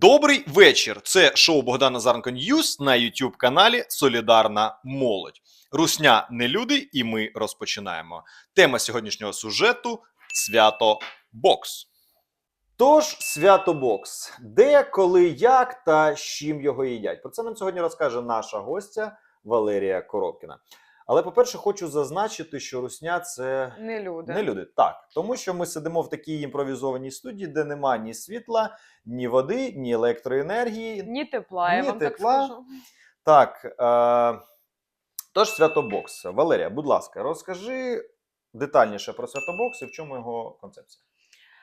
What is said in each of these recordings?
Добрий вечір. Це шоу Богдана Зарнко Ньюс на youtube каналі Солідарна Молодь. Русня не люди, і ми розпочинаємо. Тема сьогоднішнього сюжету свято бокс. Тож свято бокс. Де, коли, як та з чим його їдять. Про це нам сьогодні розкаже наша гостя Валерія Коробкіна. Але, по-перше, хочу зазначити, що русня це Не люди. не люди. Так, тому що ми сидимо в такій імпровізованій студії, де нема ні світла, ні води, ні електроенергії. Ні тепла, я Ні вам тепла. так скажу. Так. Е- тож святобокс. Валерія, будь ласка, розкажи детальніше про святобокс і в чому його концепція.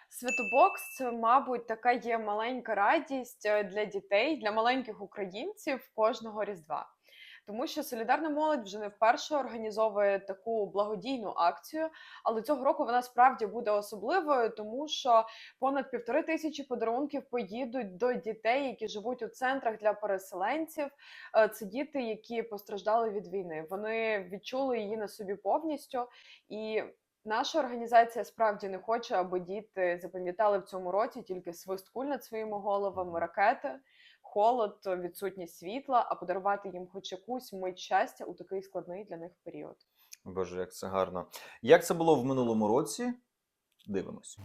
Святобокс це, мабуть, така є маленька радість е, для дітей, для маленьких українців кожного різдва. Тому що солідарна молодь вже не вперше організовує таку благодійну акцію, але цього року вона справді буде особливою, тому що понад півтори тисячі подарунків поїдуть до дітей, які живуть у центрах для переселенців. Е, Це діти, які постраждали від війни. Вони відчули її на собі повністю і. Наша організація справді не хоче, аби діти запам'ятали в цьому році тільки свист куль над своїми головами, ракети, холод, відсутність світла, а подарувати їм хоч якусь мить щастя у такий складний для них період. Боже, як це гарно. Як це було в минулому році? Дивимось.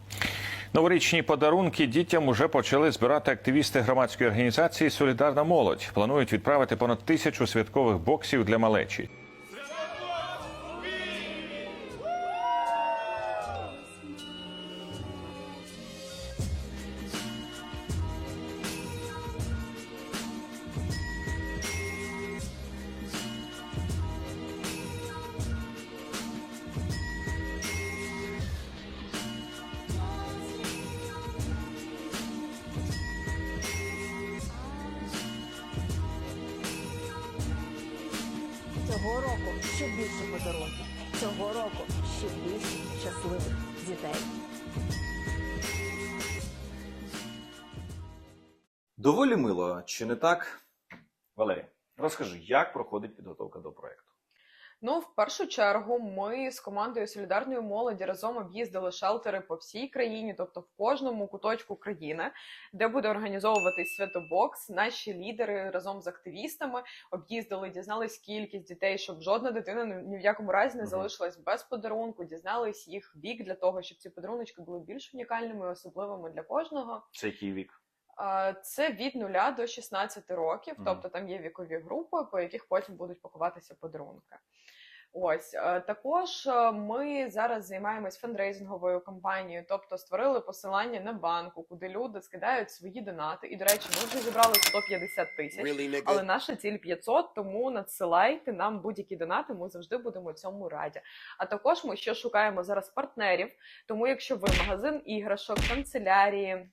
Новорічні подарунки дітям уже почали збирати активісти громадської організації Солідарна молодь. Планують відправити понад тисячу святкових боксів для малечі. Цього року ще більше подарунків. Цього року ще більше щасливих дітей. Доволі мило, чи не так? Валерія, розкажи, як проходить підготовка до проекту? Ну, в першу чергу, ми з командою солідарної молоді разом об'їздили шелтери по всій країні, тобто в кожному куточку країни, де буде організовуватись святобокс. Наші лідери разом з активістами об'їздили, дізнались кількість дітей, щоб жодна дитина ні в якому разі не залишилась без подарунку. Дізнались їх вік для того, щоб ці подаруночки були більш унікальними і особливими для кожного. Це який вік? Це від 0 до 16 років, тобто там є вікові групи, по яких потім будуть пакуватися подарунки. Ось е, також е, ми зараз займаємось фандрейзинговою кампанією, тобто створили посилання на банку, куди люди скидають свої донати. І до речі, ми вже зібрали 150 тисяч. Really. Але наша ціль 500, тому надсилайте нам будь-які донати. Ми завжди будемо цьому раді. А також ми ще шукаємо зараз партнерів. Тому, якщо ви магазин іграшок, канцелярії.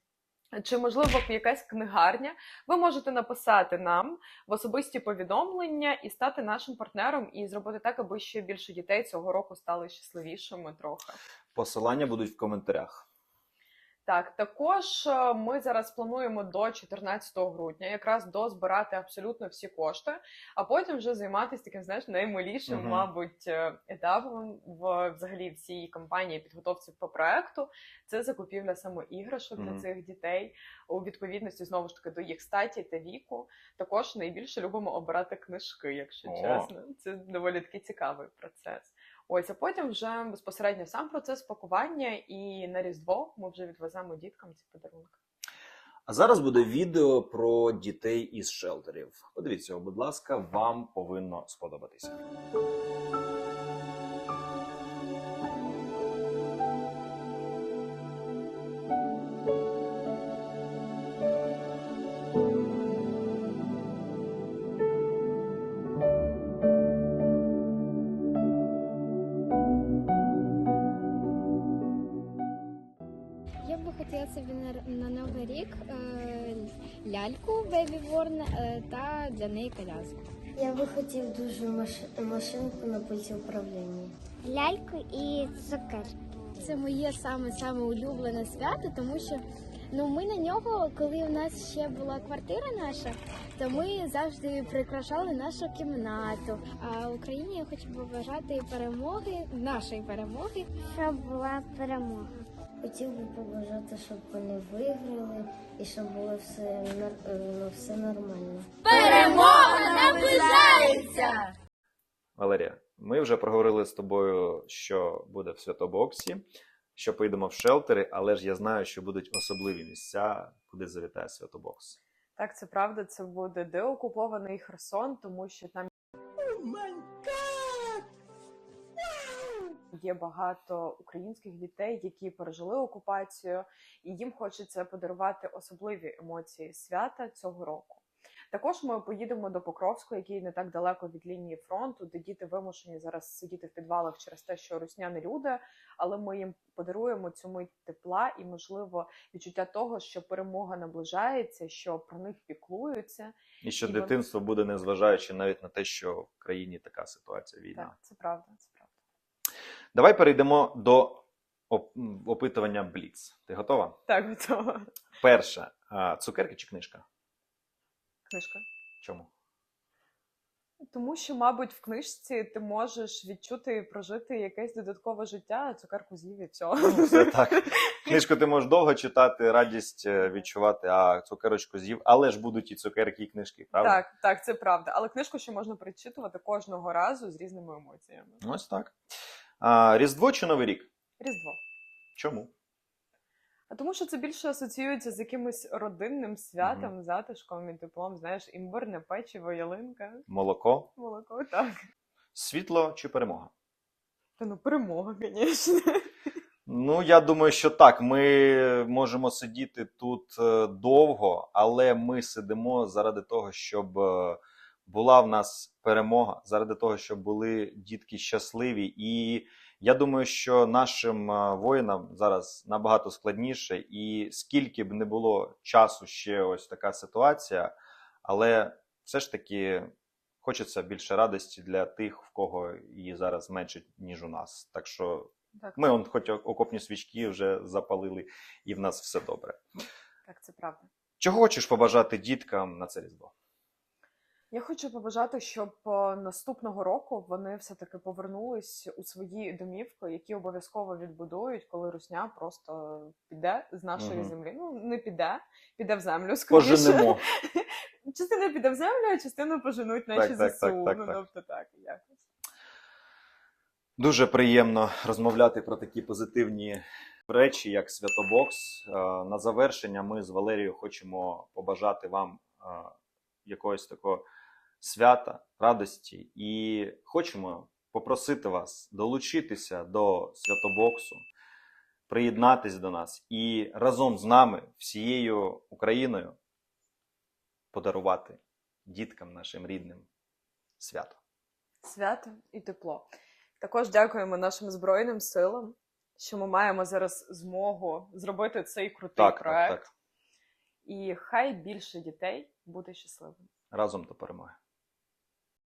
Чи можливо якась книгарня, ви можете написати нам в особисті повідомлення і стати нашим партнером, і зробити так, аби ще більше дітей цього року стали щасливішими трохи. Посилання будуть в коментарях. Так, також е, ми зараз плануємо до 14 грудня якраз дозбирати абсолютно всі кошти, а потім вже займатися таким, знаєш, наймилішим, Мгм. мабуть, е, етапом в взагалі всій кампанії підготовці по проекту. Це закупівля саме іграшок Мгм. для цих дітей у відповідності знову ж таки до їх статі та віку. Також найбільше любимо обирати книжки, якщо О. чесно. Це доволі такий цікавий процес. Ось, а потім вже безпосередньо сам процес пакування, і на Різдво ми вже відвеземо діткам ці подарунки. А зараз буде відео про дітей із шелтерів. Подивіться будь ласка, вам повинно сподобатися. Хотіла собі на, на новий рік е, ляльку Baby Born е, та для неї коляску. Я би хотів дуже маш- машинку на пульті управління. Ляльку і цукерки. Це моє саме саме улюблене свято, тому що ну ми на нього, коли у нас ще була квартира наша, то ми завжди прикрашали нашу кімнату. А Україні я хочу побажати перемоги, нашої перемоги. Щоб була перемога. Хотів би побажати, щоб вони виграли і щоб було все, е, ну, все нормально. Валерія, ми вже проговорили з тобою, що буде в Святобоксі, що поїдемо в шелтери, але ж я знаю, що будуть особливі місця, куди завітає Святобокс. Так, це правда, це буде деокупований Херсон, тому що там є багато українських дітей, які пережили окупацію, і їм хочеться подарувати особливі емоції свята цього року. Також ми поїдемо до Покровського, який не так далеко від лінії фронту, де діти вимушені зараз сидіти в підвалах через те, що русня не люди. Але ми їм подаруємо цю мить тепла і, можливо, відчуття того, що перемога наближається, що про них піклуються. І що І вони- дитинство буде, незважаючи навіть на те, що в країні така ситуація війна. Так, це правда. Давай перейдемо до опитування Бліц. Ти готова? Так, готова. Перше, цукерки чи книжка? Книжка. Чому? Тому що, мабуть, в книжці ти можеш відчути і прожити якесь додаткове життя, а цукерку з'їв і все. Ну, все так. Книжку ти можеш довго читати, радість е, відчувати, а цукерочку з'їв, але ж будуть і цукерки, і книжки, правда? Так, так, це правда. Але книжку ще можна перечитувати кожного разу з різними емоціями. Ось так. А, Різдво чи Новий рік? Різдво. Чому? А тому що це більше асоціюється з якимось родинним святом, затишком і теплом, знаєш, імбирне печиво, ялинка, Молоко, молоко, так. світло чи перемога? Та ну перемога, звісно. Ну, я думаю, що так. Ми можемо сидіти тут е, довго, але ми сидимо заради того, щоб е, була в нас перемога, заради того, щоб були дітки щасливі. І я думаю, що нашим е, воїнам зараз набагато складніше, і скільки б не було часу ще ось така ситуація, але все ж таки хочеться більше радості для тих, в кого її зараз менше, ніж у нас. Так що Так, ми он хоч окопні свічки вже запалили, і в нас все добре. так, це правда. Чого хочеш побажати діткам на це різдво? Я хочу побажати, щоб е, наступного року вони все-таки повернулись у свої домівки, які обов'язково відбудують, коли русня просто піде з нашої Мгм. землі. Ну не піде, піде в землю. Скоріше. Поженемо. Частина піде в землю, а частину поженуть наші Так, так, ЗСУ. так, так, ну, так. тобто так, якось. Дуже приємно розмовляти про такі позитивні речі, як Святобокс. Е, На завершення ми з Валерією хочемо побажати вам е, якогось такого свята, радості, і хочемо попросити вас долучитися до Святобоксу, приєднатись до нас і разом з нами, всією Україною, подарувати діткам нашим рідним свято. Свято і тепло. Також дякуємо нашим Збройним силам, що ми маємо зараз змогу зробити цей крутий Так, так, проект. так. І хай більше дітей буде щасливим. Разом до перемоги.